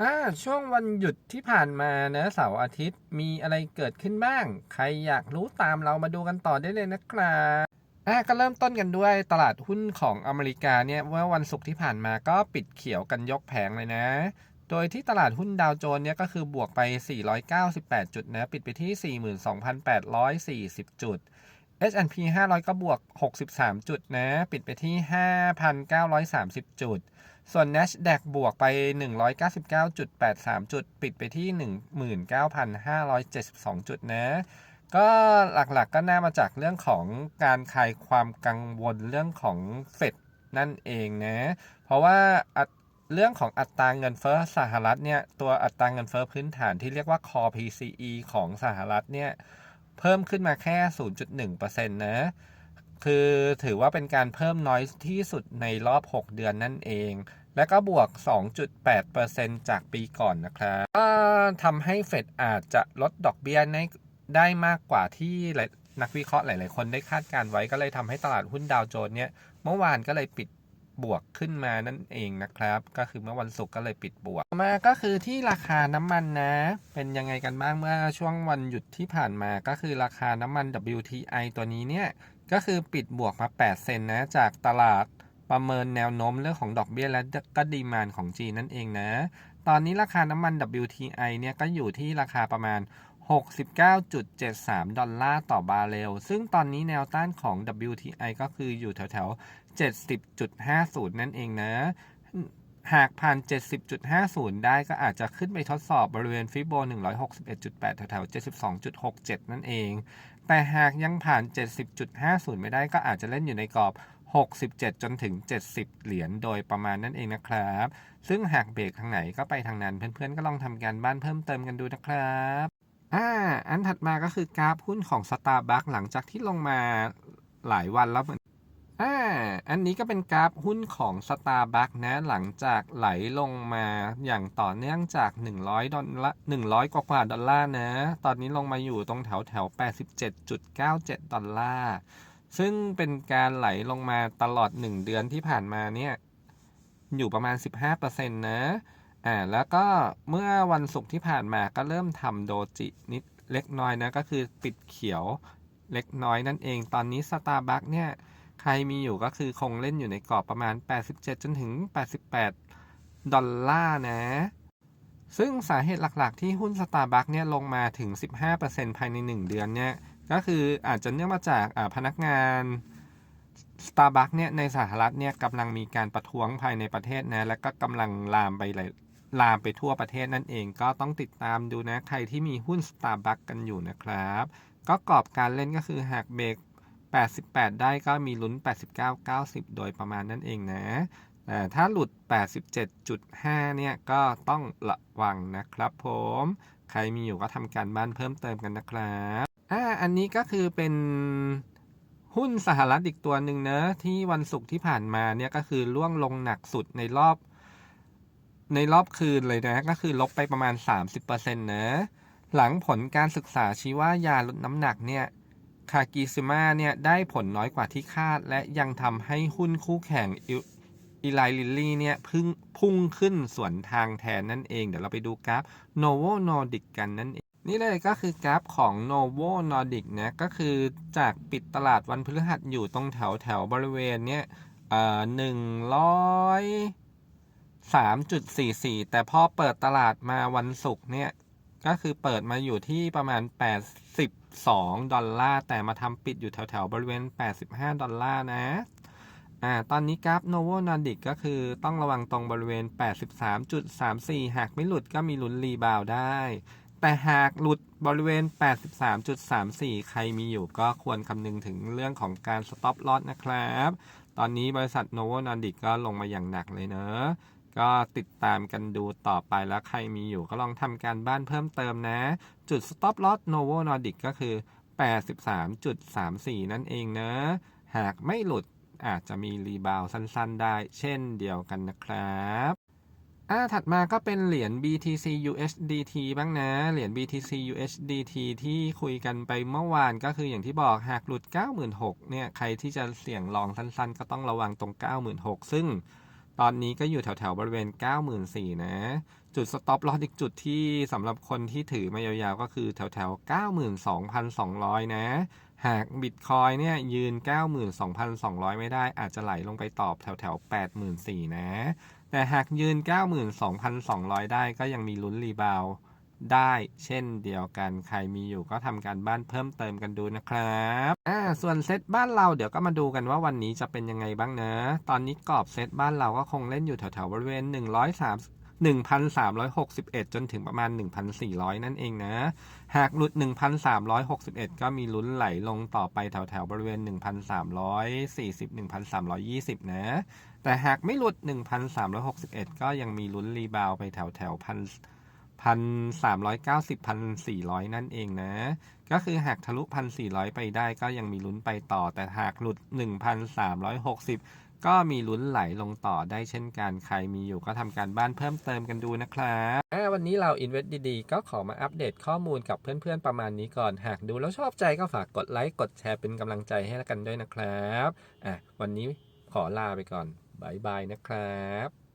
อ่าช่วงวันหยุดที่ผ่านมานะเสาร์อาทิตย์มีอะไรเกิดขึ้นบ้าง ใครอยากรู้ตามเรามาดูกันต่อได้เลยนะครับอ่าก็เริ่มต้นกันด้วยตลาดหุ้นของอเมริกาเนี่ยว่าวันศุกร์ที่ผ่านมาก็ปิดเขียวกันยกแผงเลยนะ โดยที่ตลาดหุ้นดาวโจนส์เนี่ยก็คือบวกไป 498 จุดนะ ปิดไปที่ 42,840 จุด S&P 500 ก็บวก 63 จุดนะ ปิดไปที่ 5,930 จุด ส่วน NASDAQ บวกไป 199.83 จุด ปิดไปที่ 19,572 จุดนะ ก็หลักๆก็น่ามาจากเรื่องของการคลายความกังวลเรื่องของเฟดนั่นเองนะ เพราะว่าเรื่องของอัตราเงินเฟ้อสหรัฐเนี่ย ตัวอัตราเงินเฟ้อพื้นฐานที่เรียกว่า core PCE ของสหรัฐเนี่ย เพิ่มขึ้นมาแค่ 0.1%นะคือถือว่าเป็นการเพิ่มน้อยที่สุดในรอบ 6 เดือนนั่นเอง และก็บวก 2.8%จากปีก่อนนะครับก็ทำให้เฟดอาจจะลดดอกเบี้ยได้มากกว่าที่นักวิเคราะห์หลาย ๆ คนได้คาดการไว้ก็เลยทำให้ตลาดหุ้นดาวโจนส์เนี่ย เมื่อวานก็เลยปิด บวกขึ้นมานั่นเองนะครับ ก็คือเมื่อวันศุกร์ก็เลยปิดบวก มาก็คือที่ราคาน้ำมันนะ เป็นยังไงกันบ้างเมื่อช่วงวันหยุดที่ผ่านมาก็คือราคาน้ำมัน WTI ตัวนี้เนี่ยก็คือปิดบวกมา 8 เซนนะ จากตลาดประเมินแนวโน้มเรื่องของดอกเบี้ยและก็ดีมานของจีนนั่นเองนะ ตอนนี้ราคาน้ำมัน WTI เนี่ยก็อยู่ที่ราคาประมาณ 69.73 ดอลลาร์ต่อบาร์เรล ซึ่งตอนนี้แนวต้านของ WTI ก็คืออยู่แถวๆ 70.50 นั่นเองนะ หากผ่าน 70.50 ได้ก็อาจจะขึ้นไปทดสอบบริเวณฟิโบ 161.8 แถวๆ 72.67 นั่นเอง แต่หากยังผ่าน 70.50 ไม่ได้ก็อาจจะเล่นอยู่ในกรอบ 67 จนถึง 70 เหรียญโดยประมาณนั่นเองนะครับ ซึ่งหากเบรกทางไหนก็ไปทางนั้น เพื่อนๆก็ลองทำการบ้านเพิ่มเติมกันดูนะครับ อ่าอันถัดมาก็คือกราฟหุ้นของ Starbucks หลังจากที่ลงมาหลายวันแล้วเหมือนอ่าอันนี้ก็เป็นกราฟหุ้นของ Starbucks นะหลังจากไหลลงมาอย่างต่อเนื่องจาก 100ดอลลาร์100 กว่ากว่าดอลลาร์นะ ตอนนี้ลงมาอยู่ตรงแถวแถว87.97 ดอลลาร์ ซึ่งเป็นการไหลลงมาตลอด 1 เดือนที่ผ่านมาเนี่ย อยู่ประมาณ 15%นะ อ่าแล้วก็เมื่อวันศุกร์ที่ผ่านมาก็เริ่มทำโดจินิดเล็กน้อยนะก็คือปิดเขียวเล็กน้อยนั่นเอง ตอนนี้ Starbucks เนี่ยใครมีอยู่ก็คือคงเล่นอยู่ในกรอบประมาณ 87 จนถึง 88 ดอลลาร์นะ ซึ่งสาเหตุหลักๆ ที่หุ้น Starbucks เนี่ยลงมาถึง 15%ภายใน 1 เดือนเนี่ยก็คืออาจจะเนื่องมาจากพนักงาน Starbucks เนี่ยในสหรัฐเนี่ยกำลังมีการประท้วงภายในประเทศนะ และก็กำลังลามไปหลาย ลามไปทั่วประเทศนั่นเองก็ต้องติดตามดูนะ ใครที่มีหุ้น Starbucks กันอยู่นะครับ ก็กรอบการเล่นก็คือหากเบรก88 ได้ก็มีลุ้น 89 90 โดยประมาณนั่นเองนะแต่ถ้าหลุด 87.5 เนี่ยก็ต้องระวังนะครับผม ใครมีอยู่ก็ทำการบ้านเพิ่มเติมกันนะครับอ่าอันนี้ก็คือเป็นหุ้นสหรัฐอีกตัวหนึ่งเนะที่วันศุกร์ที่ผ่านมาเนี่ยก็คือล่วงลงหนักสุดในรอบ ในรอบคืนเลยนะ ก็คือลบไปประมาณ 30%นะ หลังผลการศึกษาชี้ว่ายาลดน้ำหนักเนี่ยคากิซิมาเนี่ยได้ผลน้อยกว่าที่คาด และยังทำให้หุ้นคู่แข่งอีไลลิลลี่เนี่ยพึ่งพุ่งขึ้นส่วนทางแทนนั่นเอง เดี๋ยวเราไปดูกราฟ Novo Nordic กันนั่นเอง นี่เลยก็คือกราฟของ Novo Nordic นะก็คือจากปิดตลาดวันพฤหัสอยู่ตรงแถวแถวบริเวณเนี้ยเอ่อหนึ่งร้อย สามจุดสี่สี่แต่พอเปิดตลาดมาวันศุกร์เนี่ย ก็คือเปิดมาอยู่ที่ประมาณ 82 ดอลลาร์ แต่มาทำปิดอยู่แถวๆ บริเวณ 85 ดอลลาร์นะ อ่า ตอนนี้กราฟ Novo Nordic ก็คือต้องระวังตรงบริเวณ 83.34 หากไม่หลุดก็มีลุ้นรีบาวได้ แต่หากหลุดบริเวณ 83.34 ใครมีอยู่ก็ควรคำนึงถึงเรื่องของการ stop loss นะครับ ตอนนี้บริษัท Novo Nordic ก็ลงมาอย่างหนักเลยเนอะ ก็ติดตามกันดูต่อไปแล้วใครมีอยู่ก็ลองทำการบ้านเพิ่มเติมนะ จุด stop loss Novo Nordic ก็คือ 83.34 นั่นเองนะ หากไม่หลุดอาจจะมีรีบาวสั้นๆ ได้เช่นเดียวกันนะครับอ่าถัดมาก็เป็นเหรียญ BTC USDT บ้างนะ เหรียญ BTC USDT ที่คุยกันไปเมื่อวานก็คืออย่างที่บอกหากหลุด 96,000เนี่ย ใครที่จะเสี่ยงลองสั้นๆ ก็ต้องระวังตรง 96,000 ซึ่ง ตอนนี้ก็อยู่แถวๆบริเวณ 94,000นะ จุดสต็อปลอสอีกจุดที่สำหรับคนที่ถือมายาวๆ ก็คือแถวๆ 92,200 นะ หากบิตคอยเนี่ยยืน 92,200 ไม่ได้อาจจะไหลลงไปตอบแถวๆ 84,000 นะ แต่หากยืน 92,200 ได้ก็ยังมีลุ้นรีบาว ได้เช่นเดียวกันใครมีอยู่ก็ทำการบ้านเพิ่มเติมกันดูนะครับอ่าส่วนเซตบ้านเราเดี๋ยวก็มาดูกันว่าวันนี้จะเป็นยังไงบ้างนะ ตอนนี้กรอบเซตบ้านเราก็คงเล่นอยู่แถวๆบริเวณ103 1,361 จนถึงประมาณ 1,400 นั่นเองนะ หากหลุด 1,361 ก็มีลุ้นไหลลงต่อไปแถวๆบริเวณ 1,340 1,320 นะ แต่หากไม่หลุด 1,361 ก็ยังมีลุ้นรีบาวไปแถวแถวพัน พันสามร้อยเก้าสิบพันสี่ร้อยนั่นเองนะ ก็คือหากทะลุพันสี่ร้อยไปได้ก็ยังมีลุ้นไปต่อ แต่หากหลุดหนึ่งพันสามร้อยหกสิบก็มีลุ้นไหลลงต่อได้เช่นกันใครมีอยู่ก็ทำการบ้านเพิ่มเติมกันดูนะครับวันนี้เรา Invest ดีๆ ก็ขอมาอัปเดตข้อมูลกับเพื่อนๆประมาณนี้ก่อน หากดูแล้วชอบใจก็ฝากกดไลค์กดแชร์เป็นกำลังใจให้กันด้วยนะครับอะวันนี้ขอลาไปก่อนบายบายนะครับ